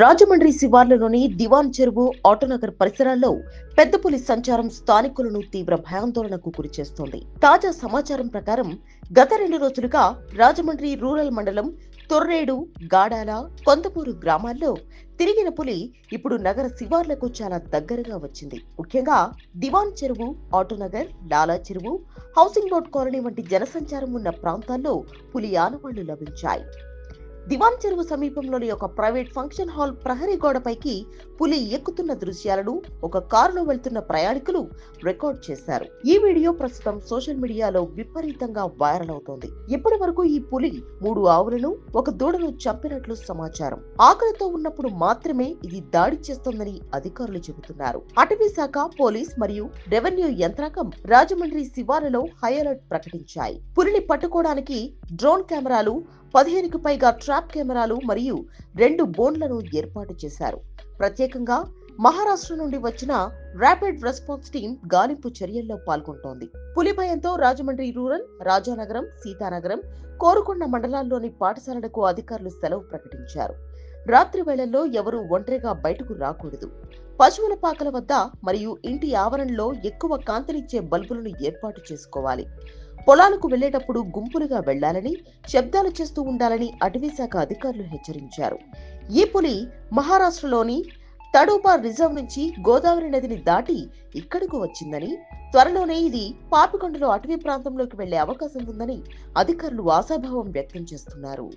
రాజమండ్రి శివార్లలోని దివాన్ చెరువు ఆటోనగర్ పరిసరాల్లో పెద్ద పులి సంచారం స్థానికులను తీవ్ర భయాందోళనకు గురిచేస్తోంది తాజా సమాచారం ప్రకారం గత రెండు రోజులుగా రాజమండ్రి రూరల్ మండలం తొర్రేడు గాడాల కొంతపూరు గ్రామాల్లో తిరిగిన పులి ఇప్పుడు నగర శివార్లకు చాలా దగ్గరగా వచ్చింది. ముఖ్యంగా దివాన్ చెరువు ఆటోనగర్ లాలా చెరువు హౌసింగ్ బోర్డ్ కాలనీ వంటి జనసంచారం ఉన్న ప్రాంతాల్లో పులి ఆనవాళ్ళు లభించాయి. దివాన్ చెరువు సమీపంలోని ఒక ప్రైవేట్ ఫంక్షన్ హాల్ ప్రహరీ గోడపైకి పులి ఎక్కుతున్న దృశ్యాలను ఒక కారులో వెళ్తున్న ప్రయాణికులు రికార్డ్ చేశారు. ఈ వీడియో ప్రస్తుతం సోషల్ మీడియాలో విపరీతంగా వైరల్ అవుతోంది. ఇప్పటి వరకు ఈ పులి మూడు ఆవులను ఒక దూడను చంపినట్లు సమాచారం. ఆకలితో ఉన్నప్పుడు మాత్రమే ఇది దాడి చేస్తోందని అధికారులు చెబుతున్నారు. అటవీ శాఖ పోలీస్ మరియు రెవెన్యూ యంత్రాంగం రాజమండ్రి శివారులో హై అలర్ట్ ప్రకటించాయి. పులిని పట్టుకోవడానికి డ్రోన్ కెమెరాలు పదిహేనుకు పైగా ట్రాప్ కెమెరాలు మరియు రెండు బోన్లను ఏర్పాటు చేశారు. ప్రత్యేకంగా మహారాష్ట్ర నుండి వచ్చిన ర్యాపిడ్ రెస్పాన్స్ టీం గాలింపు చర్యల్లో పాల్గొంటోంది. పులి భయంతో రాజమండ్రి రూరల్ రాజానగరం సీతానగరం కోరుకొండ మండలాల్లోని పాఠశాలలకు అధికారులు సెలవు ప్రకటించారు. రాత్రి వేళల్లో ఎవరూ ఒంటరిగా బయటకు రాకూడదు. పశువుల పాకల వద్ద మరియు ఇంటి ఆవరణలో ఎక్కువ కాంతినిచ్చే బల్బులను ఏర్పాటు చేసుకోవాలి. పొలాలకు వెళ్ళేటప్పుడు గుంపులుగా వెళ్ళాలని శబ్దాలు చేస్తూ ఉండాలని అటవీశాఖ అధికారులు హెచ్చరించారు. ఈ పులి మహారాష్ట్రలోని తడూపా రిజర్వ్ నుంచి గోదావరి నదిని దాటి ఇక్కడకు వచ్చిందని త్వరలోనే ఇది పాపికొండలో అటవీ ప్రాంతంలోకి వెళ్ళే అవకాశం ఉందని అధికారులు ఆశాభావం వ్యక్తం చేస్తున్నారు.